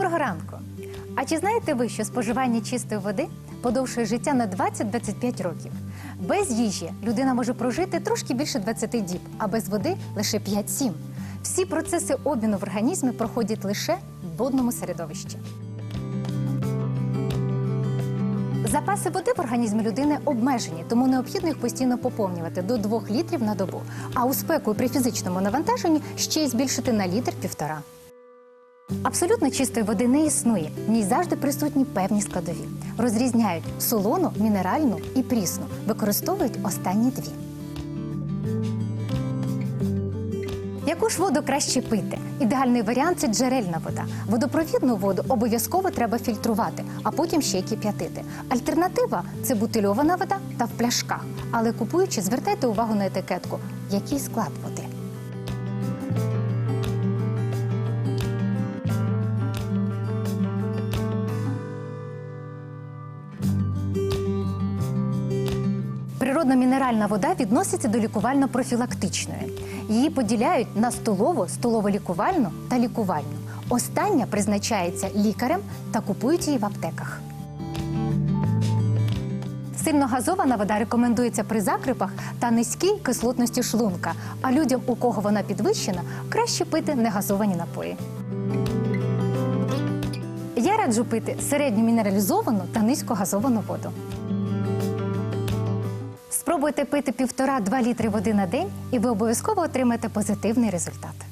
Доброго ранку! А чи знаєте ви, що споживання чистої води подовшує життя на 20-25 років? Без їжі людина може прожити трошки більше 20 діб, а без води лише 5-7. Всі процеси обміну в організмі проходять лише в водному середовищі. Запаси води в організмі людини обмежені, тому необхідно їх постійно поповнювати до 2 літрів на добу. А у спеку при фізичному навантаженні ще й збільшити на літр півтора. Абсолютно чистої води не існує. В ній завжди присутні певні складові. Розрізняють солону, мінеральну і прісну. Використовують останні дві. Яку ж воду краще пити? Ідеальний варіант це джерельна вода. Водопровідну воду обов'язково треба фільтрувати, а потім ще й кип'ятити. Альтернатива це бутильована вода та в пляшках. Але купуючи, звертайте увагу на етикетку, який склад води. Природна мінеральна вода відноситься до лікувально-профілактичної. Її поділяють на столову, столово-лікувальну та лікувальну. Остання призначається лікарем та купують її в аптеках. Сильно газована вода рекомендується при закрипах та низькій кислотності шлунка. А людям, у кого вона підвищена, краще пити негазовані напої. Я раджу пити середню мінералізовану та низькогазовану воду. Спробуйте пити півтора-два літри води на день, і ви обов'язково отримаєте позитивний результат.